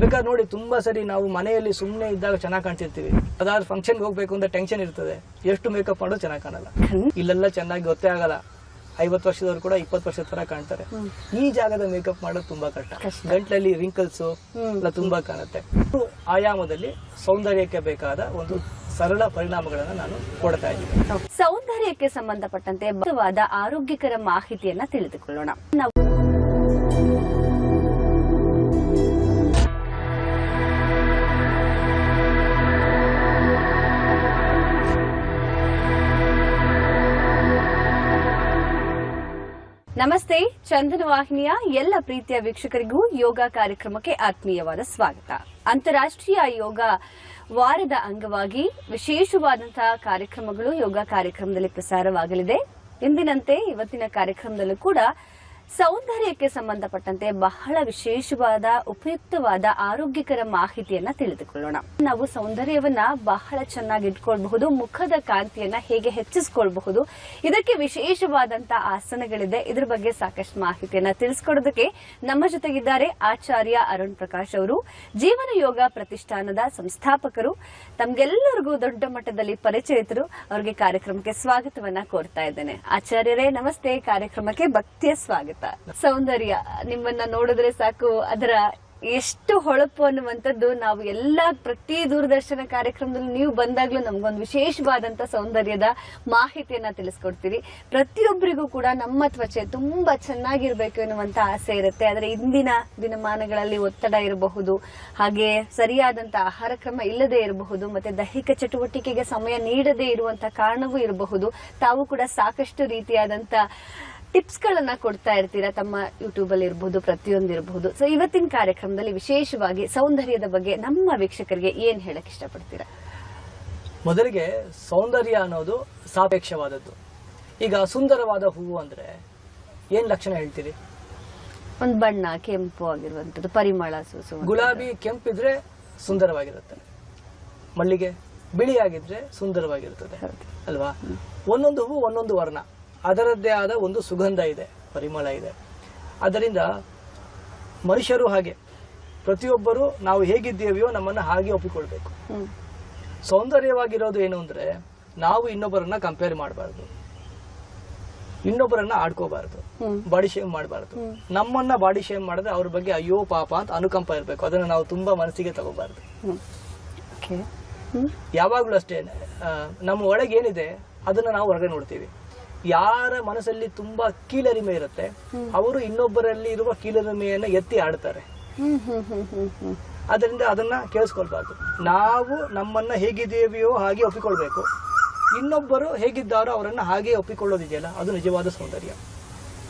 ಬೇಕಾದ್ರೆ ನೋಡಿ ತುಂಬಾ ಸರಿ ನಾವು ಮನೆಯಲ್ಲಿ ಸುಮ್ಮನೆ ಇದ್ದಾಗ ಚೆನ್ನಾಗಿ ಕಾಣ್ತಿರ್ತೀವಿ. ಅದಾದ್ರೆ ಫಂಕ್ಷನ್ಗೆ ಹೋಗ್ಬೇಕು ಅಂತ ಟೆನ್ಷನ್ ಇರ್ತದೆ. ಎಷ್ಟು ಮೇಕಪ್ ಮಾಡೋದು ಚೆನ್ನಾಗಿ ಕಾಣಲ್ಲ. ಇಲ್ಲೆಲ್ಲ ಚೆನ್ನಾಗಿ ಗೊತ್ತೇ ಆಗಲ್ಲ. ಐವತ್ತು ವರ್ಷದವ್ರು ಕೂಡ ಇಪ್ಪತ್ತು ವರ್ಷದ ತರ ಕಾಣ್ತಾರೆ. ಈ ಜಾಗದ ಮೇಕಪ್ ಮಾಡೋದು ತುಂಬಾ ಕಷ್ಟ. ಗಂಟ್ಲಲ್ಲಿ ರಿಂಕಲ್ಸ್ ಎಲ್ಲ ತುಂಬಾ ಕಾಣುತ್ತೆ. ಆಯಾಮದಲ್ಲಿ ಸೌಂದರ್ಯಕ್ಕೆ ಬೇಕಾದ ಒಂದು ಸರಳ ಪರಿಣಾಮಗಳನ್ನು ನಾನು ಕೊಡ್ತಾ ಇದ್ದೀನಿ. ಸೌಂದರ್ಯಕ್ಕೆ ಸಂಬಂಧಪಟ್ಟಂತೆ ಬಲವಾದ ಆರೋಗ್ಯಕರ ಮಾಹಿತಿಯನ್ನ ತಿಳಿದುಕೊಳ್ಳೋಣ. ನಾವು ನಮಸ್ತೆ, ಚಂದನ ವಾಹಿನಿಯ ಎಲ್ಲ ಪ್ರೀತಿಯ ವೀಕ್ಷಕರಿಗೂ ಯೋಗ ಕಾರ್ಯಕ್ರಮಕ್ಕೆ ಆತ್ಮೀಯವಾದ ಸ್ವಾಗತ. ಅಂತಾರಾಷ್ಟ್ರೀಯ ಯೋಗ ವಾರದ ಅಂಗವಾಗಿ ವಿಶೇಷವಾದಂತಹ ಕಾರ್ಯಕ್ರಮಗಳು ಯೋಗ ಕಾರ್ಯಕ್ರಮದಲ್ಲಿ ಪ್ರಸಾರವಾಗಲಿದೆ. ಎಂದಿನಂತೆ ಇವತ್ತಿನ ಕಾರ್ಯಕ್ರಮದಲ್ಲೂ ಕೂಡ ಸೌಂದರ್ಯಕ್ಕೆ ಸಂಬಂಧಪಟ್ಟಂತೆ ಬಹಳ ವಿಶೇಷವಾದ, ಉಪಯುಕ್ತವಾದ, ಆರೋಗ್ಯಕರ ಮಾಹಿತಿಯನ್ನ ತಿಳಿದುಕೊಳ್ಳೋಣ. ನಾವು ಸೌಂದರ್ಯವನ್ನ ಬಹಳ ಚೆನ್ನಾಗಿ ಇಟ್ಕೊಳ್ಬಹುದು, ಮುಖದ ಕಾಂತಿಯನ್ನ ಹೇಗೆ ಹೆಚ್ಚಿಸ್ಕೊಳ್ಬಹುದು, ಇದಕ್ಕೆ ವಿಶೇಷವಾದಂತಹ ಆಸನಗಳಿದೆ. ಇದ್ರ ಬಗ್ಗೆ ಸಾಕಷ್ಟು ಮಾಹಿತಿಯನ್ನ ತಿಳಿಸ್ಕೊಡೋದಕ್ಕೆ ನಮ್ಮ ಜೊತೆಗಿದ್ದಾರೆ ಆಚಾರ್ಯ ಅರುಣ್ ಪ್ರಕಾಶ್ ಅವರು, ಜೀವನ ಯೋಗ ಪ್ರತಿಷ್ಠಾನದ ಸಂಸ್ಥಾಪಕರು, ತಮ್ಗೆಲ್ಲರಿಗೂ ದೊಡ್ಡ ಮಟ್ಟದಲ್ಲಿ ಪರಿಚಯಿತರು. ಅವರಿಗೆ ಕಾರ್ಯಕ್ರಮಕ್ಕೆ ಸ್ವಾಗತವನ್ನ ಕೋರ್ತಾ ಇದ್ದೇನೆ. ಆಚಾರ್ಯರೇ, ನಮಸ್ತೆ. ಕಾರ್ಯಕ್ರಮಕ್ಕೆ ಭಕ್ತಿಯ ಸ್ವಾಗತ. ಸೌಂದರ್ಯ, ನಿಮ್ಮನ್ನ ನೋಡಿದ್ರೆ ಸಾಕು. ಅದರ ಎಷ್ಟು ಹೊಳಪು ಅನ್ನುವಂಥದ್ದು ನಾವು ಎಲ್ಲ ಪ್ರತಿ ದೂರದರ್ಶನ ಕಾರ್ಯಕ್ರಮದಲ್ಲಿ ನೀವು ಬಂದಾಗ್ಲೂ ನಮ್ಗೊಂದು ವಿಶೇಷವಾದಂತ ಸೌಂದರ್ಯದ ಮಾಹಿತಿಯನ್ನ ತಿಳಿಸ್ಕೊಡ್ತೀರಿ ಪ್ರತಿಯೊಬ್ಬರಿಗೂ ಕೂಡ ನಮ್ಮ ತ್ವಚೆ ತುಂಬಾ ಚೆನ್ನಾಗಿರ್ಬೇಕು ಎನ್ನುವಂತ ಆಸೆ ಇರುತ್ತೆ. ಆದರೆ ಇಂದಿನ ದಿನಮಾನಗಳಲ್ಲಿ ಒತ್ತಡ ಇರಬಹುದು, ಹಾಗೆ ಸರಿಯಾದಂತ ಆಹಾರ ಕ್ರಮ ಇಲ್ಲದೆ ಇರಬಹುದು, ಮತ್ತೆ ದೈಹಿಕ ಚಟುವಟಿಕೆಗೆ ಸಮಯ ನೀಡದೇ ಇರುವಂತ ಕಾರಣವೂ ಇರಬಹುದು. ತಾವು ಕೂಡ ಸಾಕಷ್ಟು ರೀತಿಯಾದಂತ ಟಿಪ್ಸ್ ಗಳನ್ನ ಕೊಡ್ತಾ ಇರ್ತೀರಾ? ತಮ್ಮ ಯೂಟ್ಯೂಬ್ ಅಲ್ಲಿ ಇರಬಹುದು ಪ್ರತಿಯೊಂದು ಇರಬಹುದು ಸೊ ಇವತ್ತಿನ ಕಾರ್ಯಕ್ರಮದಲ್ಲಿ ವಿಶೇಷವಾಗಿ ಸೌಂದರ್ಯದ ಬಗ್ಗೆ ನಮ್ಮ ವೀಕ್ಷಕರಿಗೆ ಏನ್ ಹೇಳಕ್ ಇಷ್ಟಪಡ್ತೀರಾ? ಮೊದಲಿಗೆ ಸೌಂದರ್ಯ ಅನ್ನೋದು ಸಾಪೇಕ್ಷವಾದದ್ದು. ಈಗ ಸುಂದರವಾದ ಹೂವು ಅಂದ್ರೆ ಏನ್ ಲಕ್ಷಣ ಹೇಳ್ತೀರಿ? ಒಂದು ಬಣ್ಣ ಕೆಂಪು ಆಗಿರುವಂತದ್ದು ಪರಿಮಳ ಸೂಸು ಗುಲಾಬಿ ಕೆಂಪಿದ್ರೆ ಸುಂದರವಾಗಿರುತ್ತೆ. ಮಲ್ಲಿಗೆ ಬಿಳಿಯಾಗಿದ್ರೆ ಸುಂದರವಾಗಿರುತ್ತದೆ. ಅಲ್ವಾ? ಒಂದೊಂದು ಹೂವು ಒಂದೊಂದು ವರ್ಣ. ಅದರದ್ದೇ ಆದ ಒಂದು ಸುಗಂಧ ಇದೆ ಪರಿಮಳ ಇದೆ. ಅದರಿಂದ ಮನುಷ್ಯರು ಹಾಗೆ. ಪ್ರತಿಯೊಬ್ಬರು ನಾವು ಹೇಗಿದ್ದೇವೆಯೋ ನಮ್ಮನ್ನ ಹಾಗೆ ಒಪ್ಪಿಕೊಳ್ಬೇಕು. ಸೌಂದರ್ಯವಾಗಿರೋದು ಏನು ಅಂದ್ರೆ ನಾವು ಇನ್ನೊಬ್ಬರನ್ನ ಕಂಪೇರ್ ಮಾಡಬಾರ್ದು. ಇನ್ನೊಬ್ಬರನ್ನ ಆಡ್ಕೋಬಾರ್ದು. ಬಾಡಿ ಶೇಮ್ ಮಾಡಬಾರ್ದು. ನಮ್ಮನ್ನ ಬಾಡಿ ಶೇಮ್ ಮಾಡಿದ್ರೆ ಅವ್ರ ಬಗ್ಗೆ ಅಯ್ಯೋ ಪಾಪ ಅಂತ ಅನುಕಂಪ ಇರಬೇಕು. ಅದನ್ನ ನಾವು ತುಂಬಾ ಮನಸ್ಸಿಗೆ ತಗೋಬಾರ್ದು. ಯಾವಾಗ್ಲೂ ಅಷ್ಟೇ ನಮ್ಮ ಒಳಗೆ ಏನಿದೆ ಅದನ್ನ ನಾವು ಹೊರಗೆ ನೋಡ್ತೀವಿ. ಯಾರ ಮನಸ್ಸಲ್ಲಿ ತುಂಬಾ ಕೀಳರಿಮೆ ಇರುತ್ತೆ ಅವರು ಇನ್ನೊಬ್ಬರಲ್ಲಿ ಇರುವ ಕೀಳರಿಮೆಯನ್ನ ಎತ್ತಿ ಆಡ್ತಾರೆ. ಅದರಿಂದ ಅದನ್ನ ಕೇಳಿಸ್ಕೊಳ್ಬಾರ್ದು. ನಾವು ನಮ್ಮನ್ನ ಹೇಗಿದ್ದೇವೆಯೋ ಹಾಗೆ ಒಪ್ಪಿಕೊಳ್ಬೇಕು. ಇನ್ನೊಬ್ಬರು ಹೇಗಿದ್ದಾರೋ ಅವರನ್ನ ಹಾಗೆ ಒಪ್ಪಿಕೊಳ್ಳೋದಿದೆಯಲ್ಲ ಅದು ನಿಜವಾದ ಸೌಂದರ್ಯ.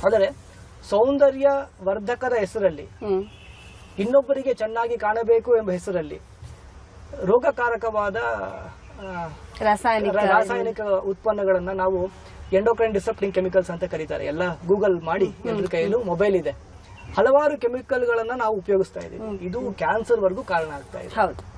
ಆದರೆ ಸೌಂದರ್ಯ ವರ್ಧಕದ ಹೆಸರಲ್ಲಿ ಇನ್ನೊಬ್ಬರಿಗೆ ಚೆನ್ನಾಗಿ ಕಾಣಬೇಕು ಎಂಬ ಹೆಸರಲ್ಲಿ ರೋಗಕಾರಕವಾದ ರಾಸಾಯನಿಕ ರಾಸಾಯನಿಕ ಉತ್ಪನ್ನಗಳನ್ನ ನಾವು ಎಂಡೋಕ್ರೈನ್ ಡಿಸಪ್ಟಿಂಗ್ ಕೆಮಿಕಲ್ಸ್ ಅಂತ ಕರೀತಾರೆ. ಎಲ್ಲ ಗೂಗಲ್ ಮಾಡಿ ಎಲ್ಲರ ಕೈಯಲ್ಲೂ ಮೊಬೈಲ್ ಇದೆ. ಹಲವಾರು ಕೆಮಿಕಲ್ ಗಳನ್ನ ನಾವು ಉಪಯೋಗಿಸ್ತಾ ಇದ್ದೀವಿ. ಇದು ಕ್ಯಾನ್ಸರ್ ವರ್ಗೂ ಕಾರಣ ಆಗ್ತಾ ಇದೆ. ಹೌದು.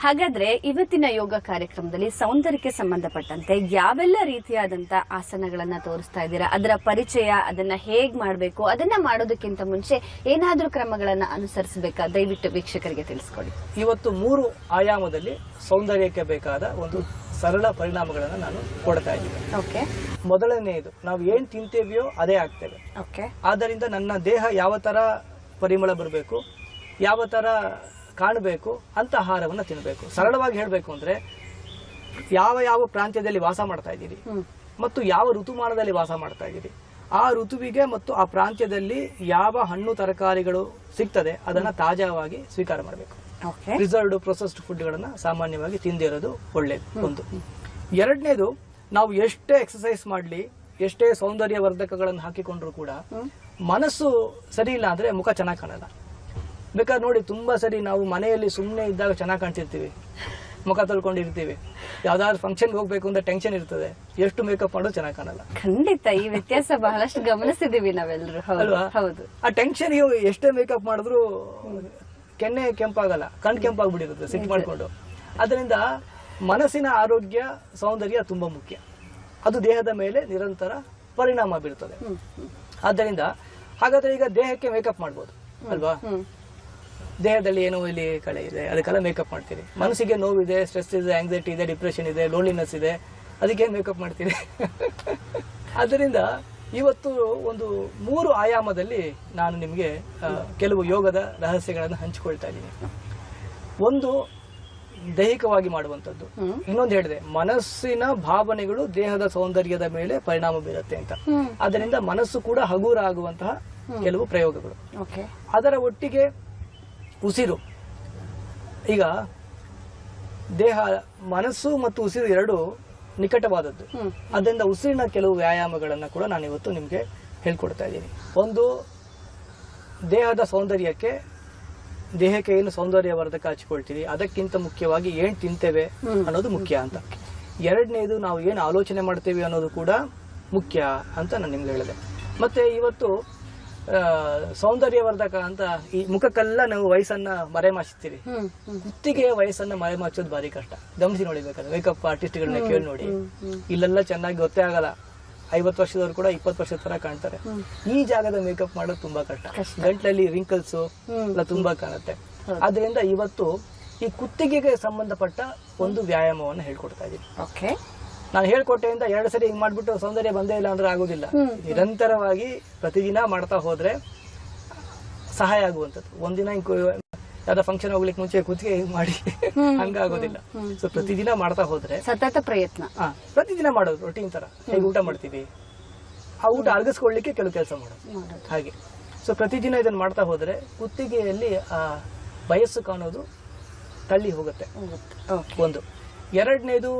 ಹಾಗಾದ್ರೆ ಇವತ್ತಿನ ಯೋಗ ಕಾರ್ಯಕ್ರಮದಲ್ಲಿ ಸೌಂದರ್ಯಕ್ಕೆ ಸಂಬಂಧಪಟ್ಟಂತೆ ಯಾವೆಲ್ಲ ರೀತಿಯಾದಂತ ಆಸನಗಳನ್ನ ತೋರಿಸ್ತಾ ಇದ್ದೀರಾ? ಅದರ ಪರಿಚಯ ಅದನ್ನ ಹೇಗ್ ಮಾಡಬೇಕು ಅದನ್ನ ಮಾಡೋದಕ್ಕಿಂತ ಮುಂಚೆ ಏನಾದ್ರೂ ಕ್ರಮಗಳನ್ನ ಅನುಸರಿಸಬೇಕಾ? ದಯವಿಟ್ಟು ವೀಕ್ಷಕರಿಗೆ ತಿಳಿಸ್ಕೊಡಿ. ಇವತ್ತು ಮೂರು ಆಯಾಮದಲ್ಲಿ ಸೌಂದರ್ಯಕ್ಕೆ ಬೇಕಾದ ಒಂದು ಸರಳ ಪರಿಣಾಮಗಳನ್ನು ನಾನು ಕೊಡ್ತಾ ಇದ್ದೀನಿ. ಓಕೆ ಮೊದಲನೆಯದು ನಾವು ಏನ್ ತಿಂತೇವೆಯೋ ಅದೇ ಆಗ್ತೇವೆ. ಓಕೆ ಆದ್ದರಿಂದ ನನ್ನ ದೇಹ ಯಾವ ತರ ಪರಿಮಳ ಬರಬೇಕು ಯಾವ ತರ ಕಾಣಬೇಕು ಅಂತ ಆಹಾರವನ್ನು ತಿನ್ನಬೇಕು ಸರಳವಾಗಿ ಹೇಳಬೇಕು ಅಂದ್ರೆ ಯಾವ ಯಾವ ಪ್ರಾಂತ್ಯದಲ್ಲಿ ವಾಸ ಮಾಡ್ತಾ ಇದ್ದೀರಿ ಮತ್ತು ಯಾವ ಋತುಮಾನದಲ್ಲಿ ವಾಸ ಮಾಡ್ತಾ ಇದ್ದೀರಿ. ಆ ಋತುವಿಗೆ ಮತ್ತು ಆ ಪ್ರಾಂತ್ಯದಲ್ಲಿ ಯಾವ ಹಣ್ಣು ತರಕಾರಿಗಳು ಸಿಗ್ತದೆ ಅದನ್ನ ತಾಜಾವಾಗಿ ಸ್ವೀಕಾರ ಮಾಡಬೇಕು. ಪ್ರಿಸರ್ವ್ಡ್ ಪ್ರೊಸೆಸ್ಡ್ ಫುಡ್ಗಳನ್ನ ಸಾಮಾನ್ಯವಾಗಿ ತಿಂದಿರೋದು ಒಳ್ಳೇದು ಒಂದು. ಎರಡನೇದು ನಾವು ಎಷ್ಟೇ ಎಕ್ಸಸೈಸ್ ಮಾಡಲಿ ಎಷ್ಟೇ ಸೌಂದರ್ಯ ವರ್ಧಕಗಳನ್ನು ಹಾಕಿಕೊಂಡ್ರು ಕೂಡ ಮನಸ್ಸು ಸರಿ ಇಲ್ಲ ಅಂದ್ರೆ ಮುಖ ಚೆನ್ನಾಗಿ ಕಾಣಲ್ಲ. ಬೇಕಾದ್ರೆ ನೋಡಿ ತುಂಬಾ ಸರಿ ನಾವು ಮನೆಯಲ್ಲಿ ಸುಮ್ಮನೆ ಇದ್ದಾಗ ಚೆನ್ನಾಗಿ ಕಾಣ್ತಿರ್ತೀವಿ. ಮುಖ ತೊಳ್ಕೊಂಡಿರ್ತೀವಿ. ಯಾವ್ದಾದ್ರು ಫಂಕ್ಷನ್ಗೆ ಹೋಗ್ಬೇಕು ಅಂತ ಟೆನ್ಷನ್ ಇರ್ತದೆ. ಎಷ್ಟು ಮೇಕಪ್ ಮಾಡೋದು ಚೆನ್ನಾಗಿ ಕಾಣಲ್ಲ. ಖಂಡಿತ ಈ ವ್ಯತ್ಯಾಸ ಬಹಳಷ್ಟು ಗಮನಿಸಿದೀವಿ ನಾವೆಲ್ಲರೂ ಹೌದು ಹೌದು. ಆ ಟೆನ್ಷನ್ ಎಷ್ಟೇ ಮೇಕಪ್ ಮಾಡಿದ್ರು ಕೆನ್ನೆ ಕೆಂಪಾಗಲ್ಲ ಕಣ್ ಕೆಂಪಾಗ್ಬಿಟ್ಟಿರುತ್ತೆ ಸಿಟ್ ಮಾಡಿಕೊಂಡು. ಅದರಿಂದ ಮನಸ್ಸಿನ ಆರೋಗ್ಯ ಸೌಂದರ್ಯ ತುಂಬಾ ಮುಖ್ಯ. ಅದು ದೇಹದ ಮೇಲೆ ನಿರಂತರ ಪರಿಣಾಮ ಬೀರುತ್ತದೆ ಆದ್ದರಿಂದ ಹಾಗಾದ್ರೆ ಈಗ ದೇಹಕ್ಕೆ ಮೇಕಪ್ ಮಾಡ್ಬೋದು ಅಲ್ವಾ? ದೇಹದಲ್ಲಿ ಏನೋ ಇಲ್ಲಿ ಕಳೆ ಇದೆ ಅದಕ್ಕೆಲ್ಲ ಮೇಕಪ್ ಮಾಡ್ತೀರಿ. ಮನಸ್ಸಿಗೆ ನೋವಿದೆ ಸ್ಟ್ರೆಸ್ ಇದೆ ಆಂಗ್ಸೈಟಿ ಇದೆ ಡಿಪ್ರೆಷನ್ ಇದೆ ಲೋನ್ಲಿನೆಸ್ ಇದೆ ಅದಕ್ಕೆ ಮೇಕಪ್ ಮಾಡ್ತೀರಿ. ಅದರಿಂದ ಇವತ್ತು ಒಂದು ಮೂರು ಆಯಾಮದಲ್ಲಿ ನಾನು ನಿಮಗೆ ಕೆಲವು ಯೋಗದ ರಹಸ್ಯಗಳನ್ನು ಹಂಚಿಕೊಳ್ತಾ ಇದ್ದೀನಿ. ಒಂದು ದೈಹಿಕವಾಗಿ ಮಾಡುವಂಥದ್ದು. ಇನ್ನೊಂದು ಹೇಳಿದೆ ಮನಸ್ಸಿನ ಭಾವನೆಗಳು ದೇಹದ ಸೌಂದರ್ಯದ ಮೇಲೆ ಪರಿಣಾಮ ಬೀರುತ್ತೆ ಅಂತ. ಅದರಿಂದ ಮನಸ್ಸು ಕೂಡ ಹಗುರ ಆಗುವಂತಹ ಕೆಲವು ಪ್ರಯೋಗಗಳು. ಅದರ ಒಟ್ಟಿಗೆ ಉಸಿರು. ಈಗ ದೇಹ ಮನಸ್ಸು ಮತ್ತು ಉಸಿರು ಎರಡು ನಿಕಟವಾದದ್ದು. ಅದರಿಂದ ಉಸಿರಿನ ಕೆಲವು ವ್ಯಾಯಾಮಗಳನ್ನು ಕೂಡ ನಾನು ಇವತ್ತು ನಿಮಗೆ ಹೇಳ್ಕೊಡ್ತಾ ಇದ್ದೀನಿ. ಒಂದು ದೇಹದ ಸೌಂದರ್ಯಕ್ಕೆ ದೇಹಕ್ಕೆ ಏನು ಸೌಂದರ್ಯವರ್ಧಕ ಹಚ್ಕೊಳ್ತೀವಿ ಅದಕ್ಕಿಂತ ಮುಖ್ಯವಾಗಿ ಏನ್ ತಿಂತೇವೆ ಅನ್ನೋದು ಮುಖ್ಯ ಅಂತ. ಎರಡನೇದು ನಾವು ಏನು ಆಲೋಚನೆ ಮಾಡ್ತೇವೆ ಅನ್ನೋದು ಕೂಡ ಮುಖ್ಯ ಅಂತ ನಾನು ನಿಮ್ಗೆ ಹೇಳಿದೆ. ಮತ್ತೆ ಇವತ್ತು ಸೌಂದರ್ಯವರ್ಧಕ ಅಂತ ಈ ಮುಖಕ್ಕೆಲ್ಲ ನಾವು ವಯಸ್ಸನ್ನ ಹ್ಮ್ ಕುತ್ತಿಗೆ ವಯಸ್ಸನ್ನ ಮರೆಮಾಚೋದು ಭಾರಿ ಕಷ್ಟ. ಗಮನಿಸಿ ನೋಡಿಬೇಕಾದ್ರೆ ಮೇಕಪ್ ಆರ್ಟಿಸ್ಟ್ಗಳನ್ನ ಕೇಳಿ ನೋಡಿ. ಇಲ್ಲೆಲ್ಲ ಚೆನ್ನಾಗಿ ಗೊತ್ತೇ ಆಗಲ್ಲ. ಐವತ್ ವರ್ಷದವ್ರು ಕೂಡ ಇಪ್ಪತ್ತು ವರ್ಷದ ತರ ಕಾಣ್ತಾರೆ. ಈ ಜಾಗದ ಮೇಕಪ್ ಮಾಡೋದು ತುಂಬಾ ಕಷ್ಟ. ಗಂಟಲಲ್ಲಿ ರಿಂಕಲ್ಸ್. ಎಲ್ಲ ತುಂಬಾ ಕಾಣುತ್ತೆ. ಆದ್ರಿಂದ ಇವತ್ತು ಈ ಕುತ್ತಿಗೆಗೆ ಸಂಬಂಧಪಟ್ಟ ಒಂದು ವ್ಯಾಯಾಮವನ್ನು ಹೇಳ್ಕೊಡ್ತಾ ಇದ್ದೀನಿ ನಾನು ಹೇಳ್ಕೊಟ್ಟೆಯಿಂದ ಎರಡು ಸರಿ ಹಿಂಗ್ ಮಾಡ್ಬಿಟ್ಟು ಸೌಂದರ್ಯ ಬಂದೇ ಇಲ್ಲ ಅಂದ್ರೆ ಆಗೋದಿಲ್ಲ. ನಿರಂತರವಾಗಿ ಪ್ರತಿದಿನ ಮಾಡ್ತಾ ಹೋದ್ರೆ ಸಹಾಯ ಆಗುವಂಥದ್ದು. ಒಂದಿನ ಹಿಂಗ್ ಯಾವ್ದೋ ಫಂಕ್ಷನ್ ಹೋಗ್ಲಿಕ್ಕೆ ಮುಂಚೆ ಕುತ್ತಿಗೆ ಹಿಂಗ್ ಮಾಡಿ. ಹಂಗಾಗೋದಿಲ್ಲ. ಸೊ ಪ್ರತಿದಿನ ಮಾಡ್ತಾ ಹೋದ್ರೆ ಸತತ ಪ್ರಯತ್ನ. ಪ್ರತಿದಿನ ಮಾಡೋದು ರೊಟೀನ್ ತರ. ಹೇಗೆ ಊಟ ಮಾಡ್ತೀವಿ? ಆ ಊಟ ಅರ್ಗಿಸ್ಕೊಳ್ಳಿಕ್ಕೆ ಕೆಲವು ಕೆಲಸ ಮಾಡೋದು. ಹಾಗೆ. ಸೊ ಪ್ರತಿದಿನ ಇದನ್ನ ಮಾಡ್ತಾ ಹೋದ್ರೆ ಕುತ್ತಿಗೆಯಲ್ಲಿ ಆ ವಯಸ್ಸು ಕಾಣೋದು ತಳ್ಳಿ ಹೋಗುತ್ತೆ. ಹೋಗುತ್ತೆ. ಒಂದು. ಎರಡನೇದು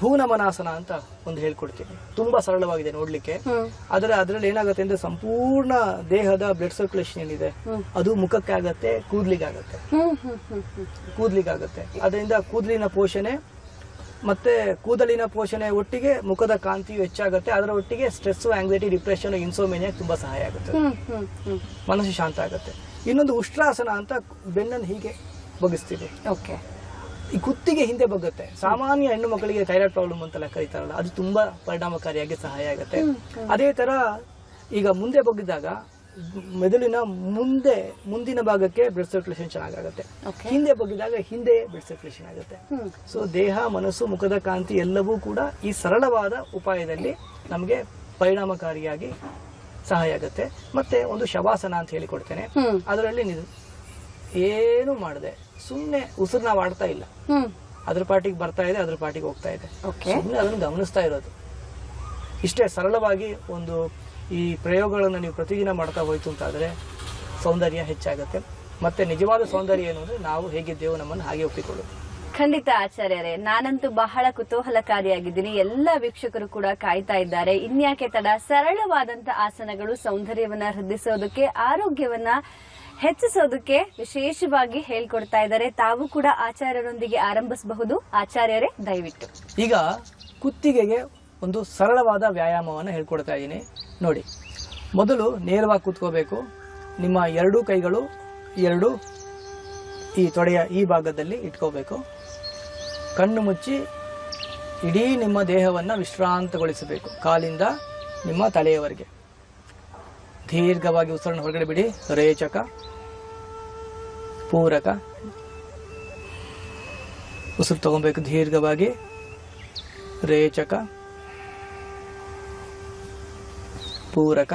ಭೂನಮನಾಸನ ಅಂತ ಒಂದು ಹೇಳ್ಕೊಡ್ತೀನಿ. ತುಂಬಾ ಸರಳವಾಗಿದೆ ನೋಡ್ಲಿಕ್ಕೆ. ಆದರೆ ಅದ್ರಲ್ಲಿ ಏನಾಗುತ್ತೆ ಅಂದ್ರೆ ಸಂಪೂರ್ಣ ದೇಹದ ಬ್ಲಡ್ ಸರ್ಕ್ಯುಲೇಷನ್ ಏನಿದೆ ಅದು ಮುಖಕ್ಕೆ ಆಗತ್ತೆ ಕೂದ್ಲಿಗೆ ಆಗತ್ತೆ ಹ್ಮ್ ಹ್ಮ್ ಹ್ಮ್ ಹ್ಮ್. ಕೂದ್ಲಿಗಾಗುತ್ತೆ. ಅದರಿಂದ ಕೂದಲಿನ ಪೋಷಣೆ ಮತ್ತೆ ಕೂದಲಿನ ಪೋಷಣೆ ಒಟ್ಟಿಗೆ ಮುಖದ ಕಾಂತಿಯು ಹೆಚ್ಚಾಗುತ್ತೆ. ಅದರ ಒಟ್ಟಿಗೆ ಸ್ಟ್ರೆಸ್ ಆಂಗ್ಸೈಟಿ ಡಿಪ್ರೆಷನ್ ಇನ್ಸೋಮೇನಿಯಾ ತುಂಬಾ ಸಹಾಯ ಆಗುತ್ತೆ. ಮನಸ್ಸು ಶಾಂತ ಆಗುತ್ತೆ. ಇನ್ನೊಂದು ಉಷ್ಟ್ರಾಸನ ಅಂತ ಬೆನ್ನನ್ನು ಹೀಗೆ ಬಗ್ಗಿಸ್ತೀವಿ. ಓಕೆ ಈ ಕುತ್ತಿಗೆ ಹಿಂದೆ ಬಗ್ಗುತ್ತೆ. ಸಾಮಾನ್ಯ ಹೆಣ್ಣು ಮಕ್ಕಳಿಗೆ ಥೈರಾಯ್ಡ್ ಪ್ರಾಬ್ಲಮ್ ಅಂತೆಲ್ಲ ಕರೀತಾರಲ್ಲ ಅದು ತುಂಬಾ ಪರಿಣಾಮಕಾರಿಯಾಗಿ ಸಹಾಯ ಆಗುತ್ತೆ. ಅದೇ ತರ ಈಗ ಮುಂದೆ ಬಗ್ಗಿದಾಗ ಮೆದುಳಿನ ಮುಂದೆ ಮುಂದಿನ ಭಾಗಕ್ಕೆ ಬ್ಲಡ್ ಸರ್ಕ್ಯುಲೇಷನ್ ಚೆನ್ನಾಗಾಗುತ್ತೆ. ಹಿಂದೆ ಬಗ್ಗಿದಾಗ ಹಿಂದೆ ಬ್ಲಡ್ ಸರ್ಕ್ಯುಲೇಷನ್ ಆಗುತ್ತೆ. ಸೊ ದೇಹ ಮನಸ್ಸು ಮುಖದ ಕಾಂತಿ ಎಲ್ಲವೂ ಕೂಡ ಈ ಸರಳವಾದ ಉಪಾಯದಲ್ಲಿ ನಮಗೆ ಪರಿಣಾಮಕಾರಿಯಾಗಿ ಸಹಾಯ ಆಗುತ್ತೆ. ಮತ್ತೆ ಒಂದು ಶವಾಸನ ಅಂತ ಹೇಳಿಕೊಡ್ತೇನೆ. ಅದರಲ್ಲಿ ಏನು ಮಾಡದೆ ಸುಮ್ಮನೆ ಉಸಿರು ನಾವು ಆಡ್ತಾ ಇಲ್ಲ ಅದ್ರ ಪಾಟಿಗೆ ಬರ್ತಾ ಇದೆ ಅದ್ರ ಪಾರ್ಟಿಗೆ ಹೋಗ್ತಾ ಇದೆ. ಓಕೆ ಸುಮ್ಮನೆ ಅದನ್ನು ಗಮನಿಸ್ತಾ ಇರೋದು. ಇಷ್ಟೇ ಸರಳವಾಗಿ ಒಂದು ಈ ಪ್ರಯೋಗಗಳನ್ನು ನೀವು ಪ್ರತಿದಿನ ಮಾಡ್ತಾ ಹೋಯ್ತು ಅಂತಾದ್ರೆ ಸೌಂದರ್ಯ ಹೆಚ್ಚಾಗುತ್ತೆ. ಮತ್ತೆ ನಿಜವಾದ ಸೌಂದರ್ಯ ಏನು ಅಂದ್ರೆ ನಾವು ಹೇಗಿದ್ದೇವೋ ನಮ್ಮನ್ನು ಹಾಗೆ ಒಪ್ಪಿಕೊಳ್ಳೋದು ಖಂಡಿತ ಆಚಾರ್ಯರೇ ನಾನಂತೂ ಬಹಳ ಕುತೂಹಲಕಾರಿಯಾಗಿದ್ದೀನಿ. ಎಲ್ಲ ವೀಕ್ಷಕರು ಕೂಡ ಕಾಯ್ತಾ ಇದ್ದಾರೆ. ಇನ್ಯಾಕೆ ತಡ? ಸರಳವಾದಂತ ಆಸನಗಳು ಸೌಂದರ್ಯವನ್ನ ವೃದ್ಧಿಸೋದಕ್ಕೆ ಆರೋಗ್ಯವನ್ನ ಹೆಚ್ಚಿಸೋದಕ್ಕೆ ವಿಶೇಷವಾಗಿ ಹೇಳ್ಕೊಡ್ತಾ ಇದ್ದಾರೆ. ತಾವು ಕೂಡ ಆಚಾರ್ಯರೊಂದಿಗೆ ಆರಂಭಿಸಬಹುದು. ಆಚಾರ್ಯರೇ, ದಯವಿಟ್ಟು. ಈಗ ಕುತ್ತಿಗೆಗೆ ಒಂದು ಸರಳವಾದ ವ್ಯಾಯಾಮವನ್ನು ಹೇಳ್ಕೊಡ್ತಾ ಇದ್ದೀನಿ. ನೋಡಿ, ಮೊದಲು ನೇರವಾಗಿ ಕೂತ್ಕೋಬೇಕು. ನಿಮ್ಮ ಎರಡೂ ಕೈಗಳು, ಎರಡು ಈ ತೊಡೆಯ ಈ ಭಾಗದಲ್ಲಿ ಇಟ್ಕೋಬೇಕು. ಕಣ್ಣು ಮುಚ್ಚಿ ಇಡೀ ನಿಮ್ಮ ದೇಹವನ್ನು ವಿಶ್ರಾಂತಗೊಳಿಸಬೇಕು. ಕಾಲಿಂದ ನಿಮ್ಮ ತಲೆಯವರೆಗೆ. ದೀರ್ಘವಾಗಿ ಉಸಿರನ್ನು ಹೊರಗಡೆ ಬಿಡಿ. ರೇಚಕ. ಪೂರಕ. ಉಸಿರು ತಗೊಬೇಕು ದೀರ್ಘವಾಗಿ. ರೇಚಕ. ಪೂರಕ.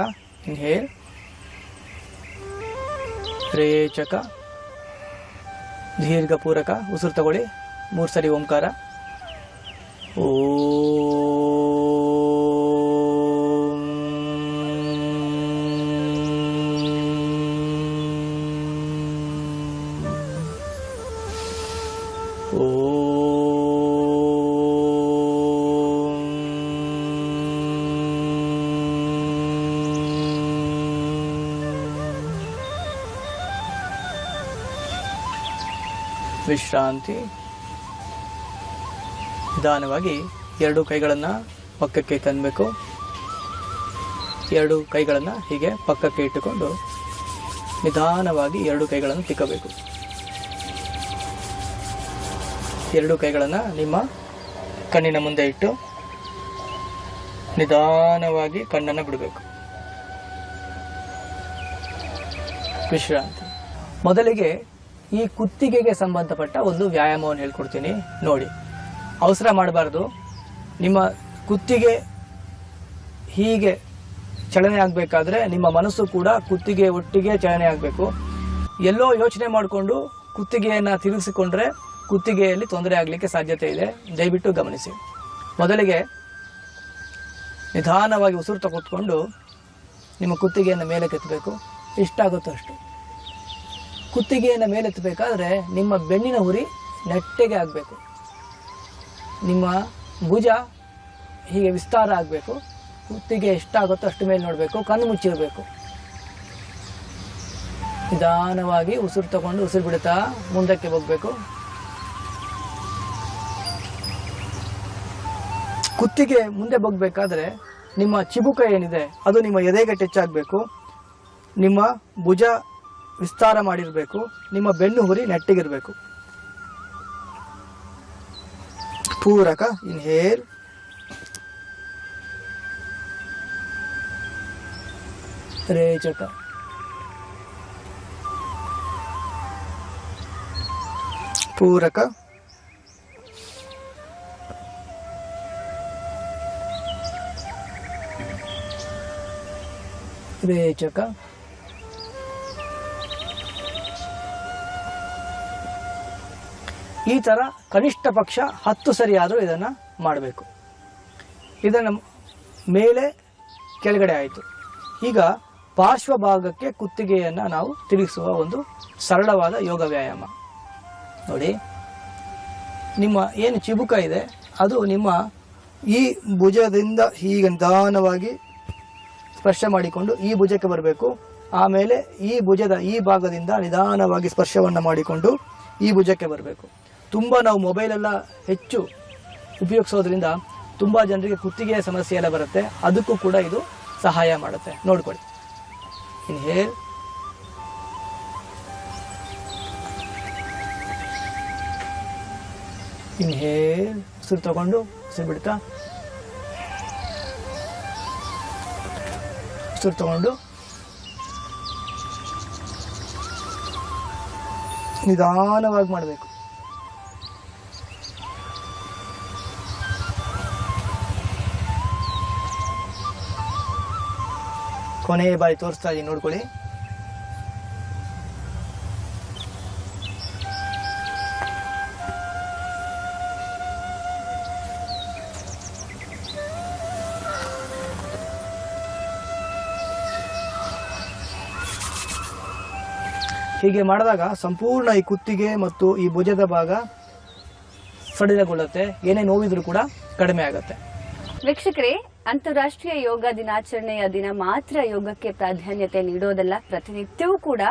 ಇನ್ಹೇಲ್ ರೇಚಕ. ದೀರ್ಘ ಪೂರಕ. ಉಸಿರು ತಗೊಳ್ಳಿ. ಮೂರು ಸರಿ ಓಂಕಾರ. ಓಂ. ವಿಶ್ರಾಂತಿ. ನಿಧಾನವಾಗಿ ಎರಡು ಕೈಗಳನ್ನು ಪಕ್ಕಕ್ಕೆ ತಂದಬೇಕು. ಎರಡು ಕೈಗಳನ್ನು ಹೀಗೆ ಪಕ್ಕಕ್ಕೆ ಇಟ್ಟುಕೊಂಡು ನಿಧಾನವಾಗಿ ಎರಡು ಕೈಗಳನ್ನು ತಿಕ್ಕಬೇಕು. ಎರಡು ಕೈಗಳನ್ನು ನಿಮ್ಮ ಕಣ್ಣಿನ ಮುಂದೆ ಇಟ್ಟು ನಿಧಾನವಾಗಿ ಕಣ್ಣನ್ನು ಬಿಡಬೇಕು. ವಿಶ್ರಾಂತಿ. ಮೊದಲಿಗೆ ಈ ಕುತ್ತಿಗೆಗೆ ಸಂಬಂಧಪಟ್ಟ ಒಂದು ವ್ಯಾಯಾಮವನ್ನು ಹೇಳ್ಕೊಡ್ತೀನಿ. ನೋಡಿ, ಅವಸರ ಮಾಡಬಾರ್ದು. ನಿಮ್ಮ ಕುತ್ತಿಗೆ ಹೀಗೆ ಚಲನೆ ಆಗಬೇಕಾದ್ರೆ ನಿಮ್ಮ ಮನಸ್ಸು ಕೂಡ ಕುತ್ತಿಗೆ ಒಟ್ಟಿಗೆ ಚಲನೆ ಆಗಬೇಕು. ಎಲ್ಲೋ ಯೋಚನೆ ಮಾಡಿಕೊಂಡು ಕುತ್ತಿಗೆಯನ್ನು ತಿರುಗಿಸಿಕೊಂಡ್ರೆ ಕುತ್ತಿಗೆಯಲ್ಲಿ ತೊಂದರೆ ಆಗಲಿಕ್ಕೆ ಸಾಧ್ಯತೆ ಇದೆ. ದಯವಿಟ್ಟು ಗಮನಿಸಿ. ಮೊದಲಿಗೆ ನಿಧಾನವಾಗಿ ಉಸಿರು ತಗೊತ್ಕೊಂಡು ನಿಮ್ಮ ಕುತ್ತಿಗೆಯನ್ನು ಮೇಲೆ ಕೆತ್ತಬೇಕು ಎಷ್ಟಾಗುತ್ತೋ ಅಷ್ಟು. ಕುತ್ತಿಗೆಯನ್ನು ಮೇಲೆತ್ತಬೇಕಾದ್ರೆ ನಿಮ್ಮ ಬೆನ್ನಿನ ಹುರಿ ನೆಟ್ಟಗೆ ಆಗಬೇಕು. ನಿಮ್ಮ ಭುಜ ಹೀಗೆ ವಿಸ್ತಾರ ಆಗಬೇಕು. ಕುತ್ತಿಗೆ ಎಷ್ಟಾಗುತ್ತೋ ಅಷ್ಟು ಮೇಲೆ ನೋಡಬೇಕು. ಕಣ್ಣು ಮುಚ್ಚಿರಬೇಕು. ನಿಧಾನವಾಗಿ ಉಸಿರು ತಗೊಂಡು ಉಸಿರು ಬಿಡುತ್ತಾ ಮುಂದಕ್ಕೆ ಹೋಗ್ಬೇಕು. ಕುತ್ತಿಗೆ ಮುಂದೆ ಬಗ್ಬೇಕಾದ್ರೆ ನಿಮ್ಮ ಚಿಬುಕ ಏನಿದೆ, ಅದು ನಿಮ್ಮ ಎದೆಗೆ ಟಚ್ ಆಗಬೇಕು, ನಿಮ್ಮ ಭುಜ ವಿಸ್ತಾರ ಮಾಡಿರಬೇಕು, ನಿಮ್ಮ ಬೆನ್ನು ಹುರಿ ನೆಟ್ಟಿಗಿರಬೇಕು. ಪೂರಕ ಇನ್ಹೇಲ್ ರೇಚಕ. ಪೂರಕ ರೇಚಕ ಈ ಥರ ಕನಿಷ್ಠ ಪಕ್ಷ ಹತ್ತು ಸರಿಯಾದರೂ ಇದನ್ನು ಮಾಡಬೇಕು. ಇದನ್ನು ಮೇಲೆ ಕೆಳಗಡೆ ಆಯಿತು. ಈಗ ಪಾರ್ಶ್ವ ಭಾಗಕ್ಕೆ ಕುತ್ತಿಗೆಯನ್ನು ನಾವು ತಿರುಗಿಸುವ ಒಂದು ಸರಳವಾದ ಯೋಗ ವ್ಯಾಯಾಮ. ನೋಡಿ, ನಿಮ್ಮ ಏನು ಚಿಬುಕ ಇದೆ, ಅದು ನಿಮ್ಮ ಈ ಭುಜದಿಂದ ಹೀಗೆ ನಿಧಾನವಾಗಿ ಸ್ಪರ್ಶ ಮಾಡಿಕೊಂಡು ಈ ಭುಜಕ್ಕೆ ಬರಬೇಕು. ಆಮೇಲೆ ಈ ಭುಜದ ಈ ಭಾಗದಿಂದ ನಿಧಾನವಾಗಿ ಸ್ಪರ್ಶವನ್ನು ಮಾಡಿಕೊಂಡು ಈ ಭುಜಕ್ಕೆ ಬರಬೇಕು. ತುಂಬ ನಾವು ಮೊಬೈಲೆಲ್ಲ ಹೆಚ್ಚು ಉಪಯೋಗಿಸೋದ್ರಿಂದ ತುಂಬ ಜನರಿಗೆ ಕುತ್ತಿಗೆಯ ಸಮಸ್ಯೆ ಎಲ್ಲ ಬರುತ್ತೆ. ಅದಕ್ಕೂ ಕೂಡ ಇದು ಸಹಾಯ ಮಾಡುತ್ತೆ. ನೋಡ್ಕೊಳ್ಳಿ. ಇನ್ನು ಹೇಳಿ ಉಸಿರು ತಗೊಂಡು ಉಸಿರು ಬಿಡ್ತಾ ಉಸಿರು ತಗೊಂಡು ನಿಧಾನವಾಗಿ ಮಾಡಬೇಕು. ಕೊನೆಯ ಬಾರಿ ತೋರಿಸ್ತಾ ಇದ್ದೀನಿ ನೋಡ್ಕೊಳ್ಳಿ. ಹೀಗೆ ಮಾಡಿದಾಗ ಸಂಪೂರ್ಣ ಈ ಕುತ್ತಿಗೆ ಮತ್ತು ಈ ಭುಜದ ಭಾಗ ಸಡಿಲಗೊಳ್ಳುತ್ತೆ. ಏನೇ ನೋವಿದ್ರೂ ಕೂಡ ಕಡಿಮೆ ಆಗುತ್ತೆ. ವೀಕ್ಷಕರೇ, ಅಂತಾರಾಷ್ಟ್ರೀಯ ಯೋಗ ದಿನಾಚರಣೆಯ ದಿನ ಮಾತ್ರ ಯೋಗಕ್ಕೆ ಪ್ರಾಧಾನ್ಯತೆ ನೀಡೋದಲ್ಲ, ಪ್ರತಿನಿತ್ಯವೂ ಕೂಡ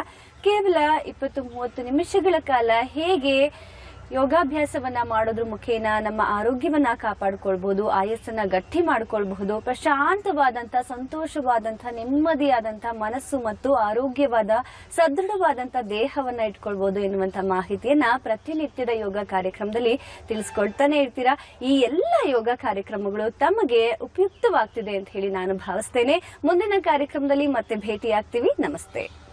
ಕೇವಲ ಇಪ್ಪತ್ತು ಮೂವತ್ತು ನಿಮಿಷಗಳ ಕಾಲ ಹೇಗೆ ಯೋಗಾಭ್ಯಾಸವನ್ನ ಮಾಡೋದ್ರ ಮುಖೇನ ನಮ್ಮ ಆರೋಗ್ಯವನ್ನ ಕಾಪಾಡ್ಕೊಳ್ಬಹುದು ಆಯಸ್ಸನ್ನ ಗಟ್ಟಿ ಮಾಡ್ಕೊಳ್ಬಹುದು ಪ್ರಶಾಂತವಾದಂತ ಸಂತೋಷವಾದಂತ ನೆಮ್ಮದಿಯಾದಂತ ಮನಸ್ಸು ಮತ್ತು ಆರೋಗ್ಯವಾದ ಸದೃಢವಾದಂತ ದೇಹವನ್ನ ಇಟ್ಕೊಳ್ಬಹುದು ಎನ್ನುವಂತ ಮಾಹಿತಿಯನ್ನ ಪ್ರತಿನಿತ್ಯದ ಯೋಗ ಕಾರ್ಯಕ್ರಮದಲ್ಲಿ ತಿಳಿಸ್ಕೊಳ್ತಾನೆ ಇರ್ತೀರಾ? ಈ ಎಲ್ಲ ಯೋಗ ಕಾರ್ಯಕ್ರಮಗಳು ತಮಗೆ ಉಪಯುಕ್ತವಾಗ್ತಿದೆ ಅಂತ ಹೇಳಿ ನಾನು ಭಾವಿಸ್ತೇನೆ. ಮುಂದಿನ ಕಾರ್ಯಕ್ರಮದಲ್ಲಿ ಮತ್ತೆ ಭೇಟಿಯಾಗ್ತೀವಿ. ನಮಸ್ತೆ.